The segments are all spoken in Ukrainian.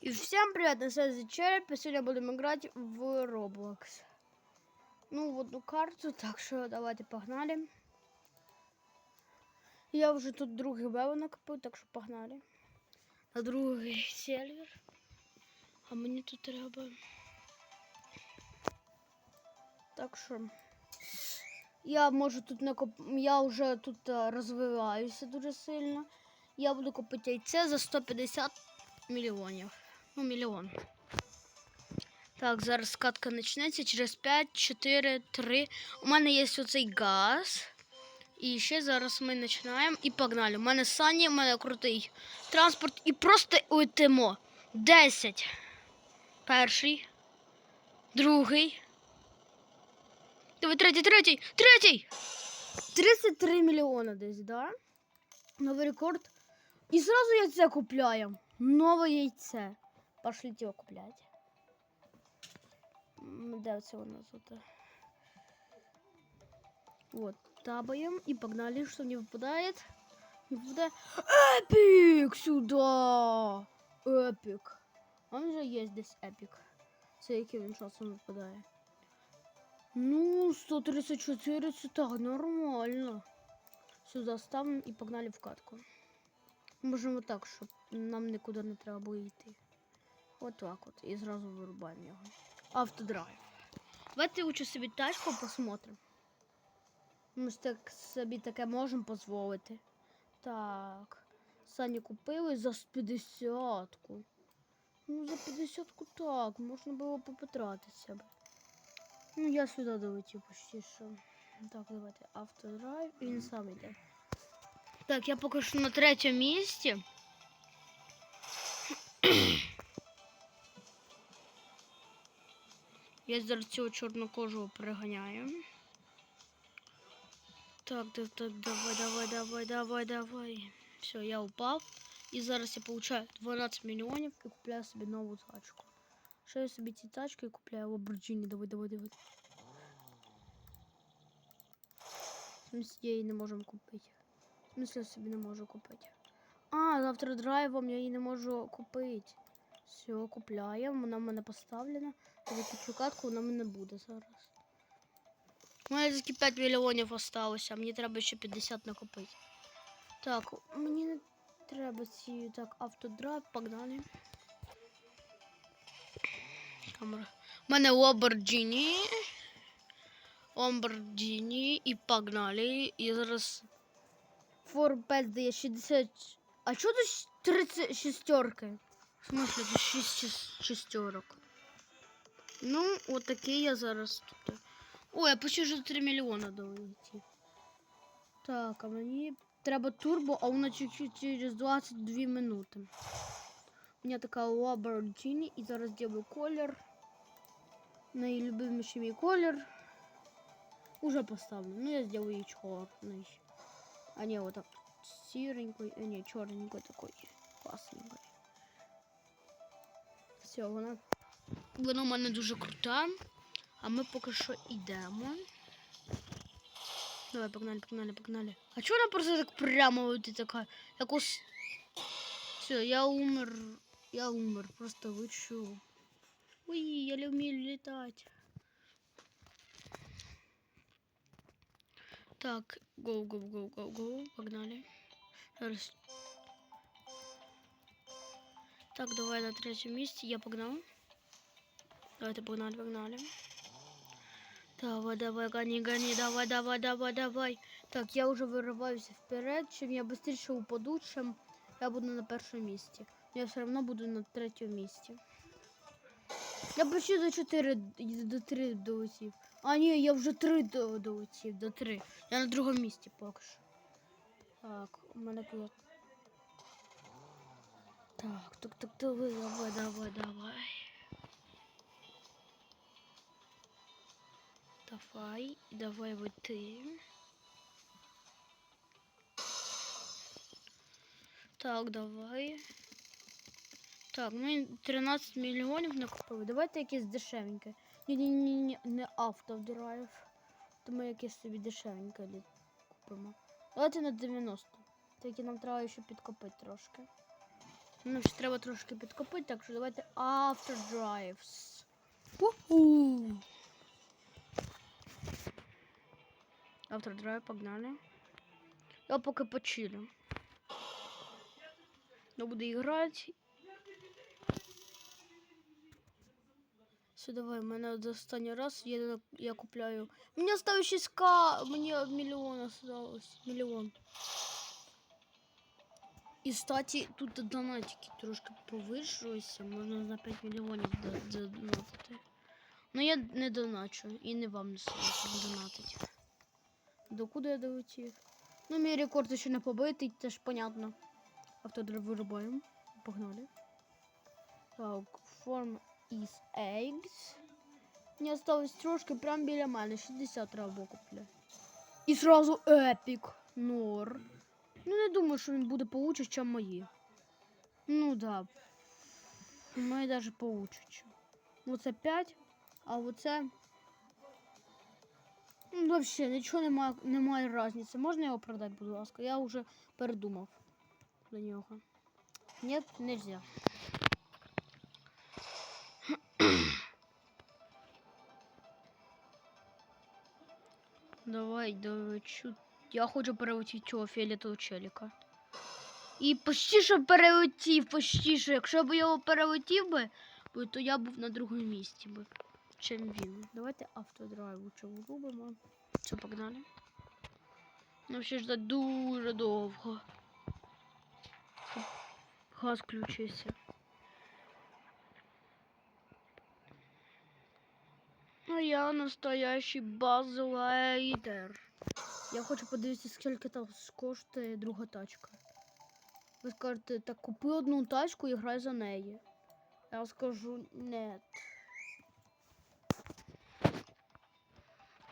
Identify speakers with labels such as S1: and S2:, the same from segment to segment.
S1: И всем привет, на связи Череп, и сегодня будем играть в Roblox. Ну, в одну карту, так що давайте погнали. Я вже тут другий бево накопив, так що погнали. На другий сервер. А мені тут треба. Так що. Я можу тут накоп... Я вже тут е, розвиваюся дуже сильно. Я буду купити яйце за 150 мільйонів. Ну, мільйон. Так, зараз скатка почнеться через 5, 4, 3. У мене є оцей газ. І ще зараз ми починаємо і погнали. У мене сані, у мене крутий транспорт і просто летимо. 10. Перший. Другий. Давай третій, третій, третій! 33 мільйона десь, да? Новий рекорд. І зразу яйце купляємо. Нове яйце. Пошліть його купляти. М, Де це у нас тут? Вот, табаем и погнали, что не выпадает. Не выпадает. Эпик сюда! Эпик. Он же есть здесь эпик. Це який він часом випадає. Ну, 134, це так, нормально. Сюди ставимо і погнали в катку. Можемо так, щоб нам нікуди не треба було йти. От так от. І зразу вирубаємо його. Автодрайв. Давайте лучше собі тачку посмотрим. Ми ж так собі таке можемо дозволити. Так. Сані купили за 50-ку. Ну, за 50-ку так, можна було попотратитися. Ну, я сюди долетів почти що. Так, давайте автодрайв і він сам йде. Так, я поки що на третьому місці. Я зараз цього чорнокожого переганяю. Так, так, так, давай, давай, давай, давай, давай. Все, я упав. І зараз я получаю 12 мільйонів і купляю собі нову тачку. Що я собі ці тачки купляю Lamborghini. Давай, давай, давай. В смысле, я її не можу купити. В смысле, я собі не можу купити. А, завтра драйвом я її не можу купити. Все, купляємо, вона в мене поставлена. Виключу катку, вона в мене буде зараз. У мене тільки 5 мільйонів осталося, мені треба ще 50 накопити. Так, мені не треба ці так автодрайв, погнали. Камера. У мене Lamborghini. Lamborghini і погнали. І зараз Форбет дає 60. А чого тут 30 шестерки? В смысле, тут 6 шестерок. Ну, от такий я зараз тут. Ой, я почти вже 3 мільйона долетів. Так, а мені треба турбо, а вона чуть-чуть через 22 минути. У мене така Lamborghini, і зараз зроблю колір. Найлюбиміший мій колір. Уже поставлю. Ну, я сделаю її чорний. А не, вот так сіренький, а не, чорненький такой. Класненький. Все, вона. Вона у мене дуже крута. А ми поки що йдемо. Давай, погнали, погнали, погнали. А чого вона просто так прямо от така? Якось. Все, я умер. Я умер, просто лечу. Ой, я не вмію літати. Так, гоу, гоу, гоу, гоу, гоу, погнали. Зараз. Так, давай на третьем месте. Я погнал. Давайте погнали, погнали. Давай, давай, гони, гони, давай, давай, давай, давай. Так, я уже вырываюсь вперед. Чем я быстрее упаду, чем я буду на первом месте. Но я все равно буду на третьем месте. Я почти до 4, до 3 долетів. А ні, я вже 3 до- долетів, до 3. Я на другому місці поки що. Так, у мене тут. Так, так, так, давай, давай, давай, давай. Давай, давай вот ты. Так, давай. Так, ми 13 мільйонів накупили. Давайте якесь дешевеньке. Ні, ні, ні, ні, не автодрайв. Тому якесь собі дешевеньке купимо. Давайте на 90. Тільки нам треба ще підкопити трошки. Ну, ще треба трошки підкопити, так що давайте After Drives. Уху! After Drive, погнали. Я поки почилю. Я буду грати. Все, давай, у мене от останній раз я, я купляю. Мені осталось 6к, мені мільйон осталось. Мільйон. І, кстати, тут донатики трошки повищуються, можна за 5 мільйонів до- донатити. Ну я не доначу і не вам не донатити. Докуди я долетів? Ну, мій рекорд ще не побитий, це понятно. Автодрив вирубаємо. Погнали. Так, form is eggs. Мені осталось трошки прям біля мене. 60 треба купляти. І сразу епік. Нор. Ну, не думаю, що він буде получше, ніж мої. Ну да. Мої навіть получше. Оце 5, а оце. Ну, вообще, нічого немає, немає різниці. Можна його продати, будь ласка? Я вже передумав до нього. Ні, нельзя. Давай, долечу. Я хочу перелетіти цього фіолетового челіка. І почти що перелетів, почти що. Якщо б я його перелетів би, то я був на другому місці би, чим він. Давайте автодрайв лучше врубимо. Все, погнали. Нам ще ждать дуже довго. Газ включився. А я настоящий базлайдер. Я хочу подивитися, скільки там коштує друга тачка. Ви скажете, так купи одну тачку і грай за неї. Я скажу нет.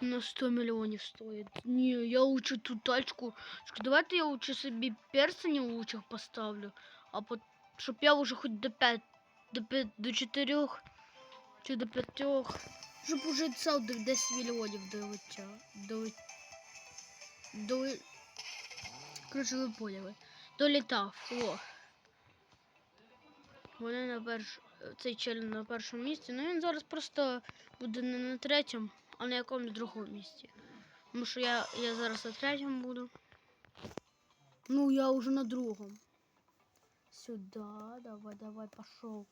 S1: На 100 мільйонів стоїть. Ні, я лучше ту тачку. Давайте я лучше собі персонів лучших поставлю, а по... щоб я вже хоч до 5, до 5, до 4 чи до 5, щоб уже цел до 10 мільйонів долетя. Доле... Коротше, ви. Долітав. О. Вони на перш... Цей чель на першому місці. Ну він зараз просто буде не на третьому, а на якомусь другому місці. Тому що я, я зараз на третьому буду. Ну, я уже на другому. Сюда, давай, давай, пошел.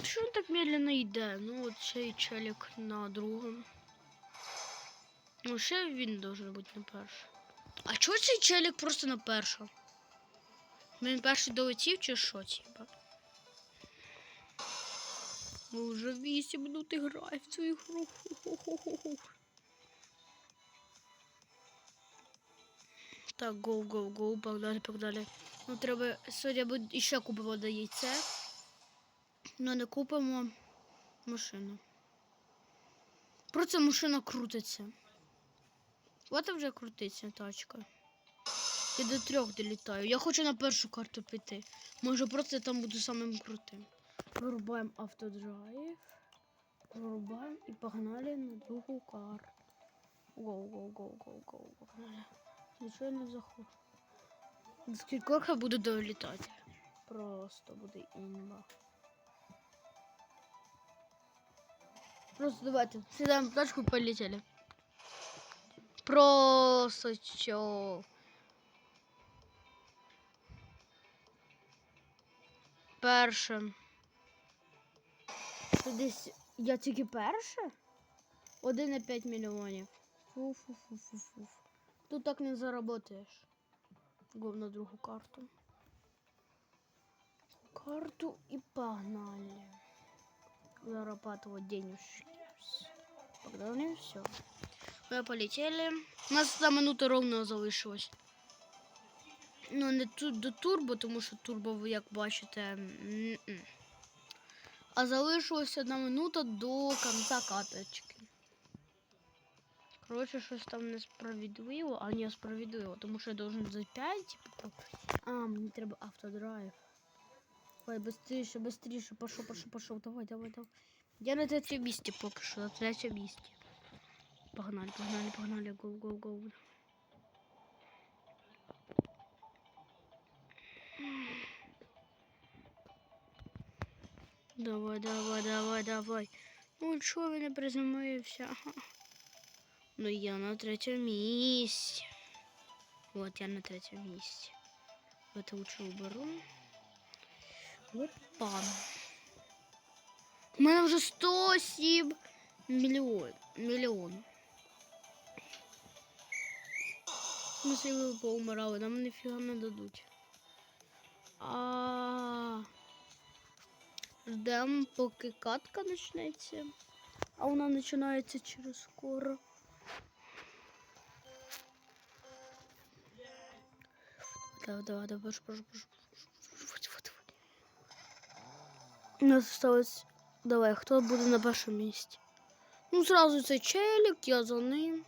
S1: Він так медленно йде? Ну, от цей челік на другому. Ну, ще він должен бути на першому. А чого цей челік просто на першому? Він перший долетів чи що, типа? Ми вже 8 минут граю в цю ігру. Так, гоу, гоу, гоу, погнали, погнали. Ну, треба сьогодні ще купимо до яйце. Ну, не купимо машину. Просто машина крутиться. От і вже крутиться тачка. Я до трьох долітаю. Я хочу на першу карту піти. Може просто там буду самим крутим. Вирубаємо автодрайв. Вирубаємо і погнали на другу карту. Гоу, гоу, гоу, гоу, гоу, погнали. Не заходить. До скількох я буду долітати. Просто буде імба. Просто давайте. Сідаємо в тачку і полетіли. Просто чо. Перше. Десь я тільки перше? 1,5 мільйонів. Фу-фу-фу-фу-фу. Тут так не заработаєш. Го на другу карту. Карту і погнали. Зарабатывать денежки. Погнали, все. Мы полетели. У нас там минута ровно залишилось. Ну, не тут до турбо, тому що турбо, ви як бачите. м-м. А залишилась одна минута до кінця каточки. Коротше, щось там несправедливо, а не справедливо, тому що я должен за 5, типу. А, мені треба автодрайв. Давай, быстріше, быстріше, пошов, пошов, пошов. Давай, давай, давай. Я на третьому місці поки що, на третьому місці. Погнали, погнали, погнали, гоу, гоу, гоу. Давай, давай, давай, давай. Ну, чого він не приземлився? Ну, я на третьому місці. От я на третьому місці. От лучше уберу. Опа. У мене вже 107 мільйон. Мільйон. Ми ви поумирали, нам ніфіга не дадуть. А ждемо, поки катка почнеться. А вона починається через скоро. Давай, давай, давай, прошу, прошу, прошу. У нас осталось. Давай, хто буде на першому місці? Ну, сразу цей челік, я за ним.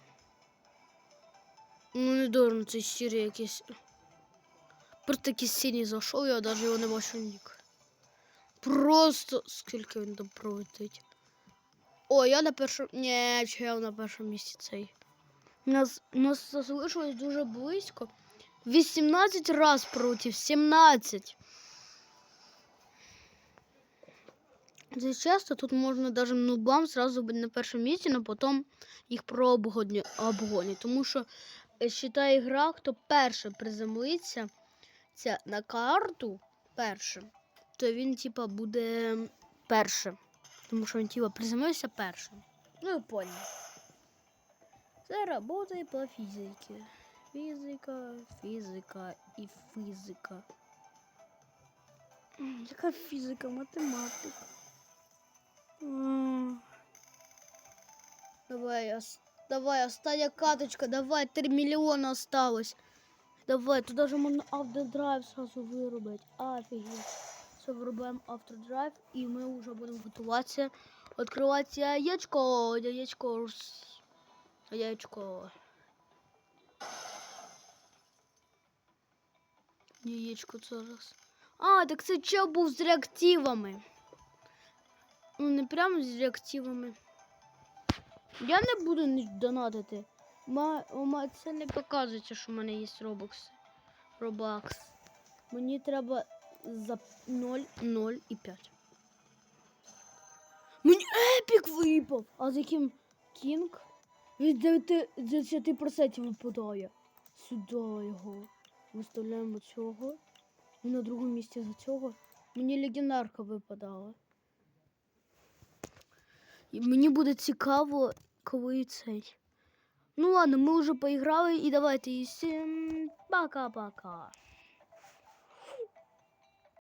S1: Ну, не дурно, цей сірий якийсь. Просто якийсь синій зайшов, я навіть його не бачу нік. Просто скільки він там пролетить. О, я на першому. Ні, я на першому місці цей. Нас, нас залишилось дуже близько. 18 раз против 17. Це часто тут можна даже нубам сразу бути на першому місці, але потім їх прообгонять. обгонять. Тому що считай гра, хто перше приземлиться на карту першим, то він типа буде першим. Тому що він типа приземлився першим. Ну і понял. Це робота по фізиці. Фізика, фізика і фізика. Яка фізика, математика. Давай, ос- давай, остання каточка, давай, 3 мільйони осталось. Давай, тут даже можна автодрайв сразу виробити. Офігеть. Все, вирубаємо автодрайв і ми вже будемо готуватися. Відкривати яєчко, яєчко, яєчко. Яєчко зараз. А, так це чел був з реактивами. Ну, не прямо з реактивами. Я не буду донатити. Ма, ма- це не показується, що в мене є робокс. Робакс. Мені треба за 0, 0 і 5. Мені епік випав! А з яким кінг? Від 9 10% випадає. Сюди його. Виставляємо цього. І на другому місці за цього. Мені легендарка випадала. І мені буде цікаво, цей. Ну ладно, мы уже поиграли, и давайте и всем пока-пока.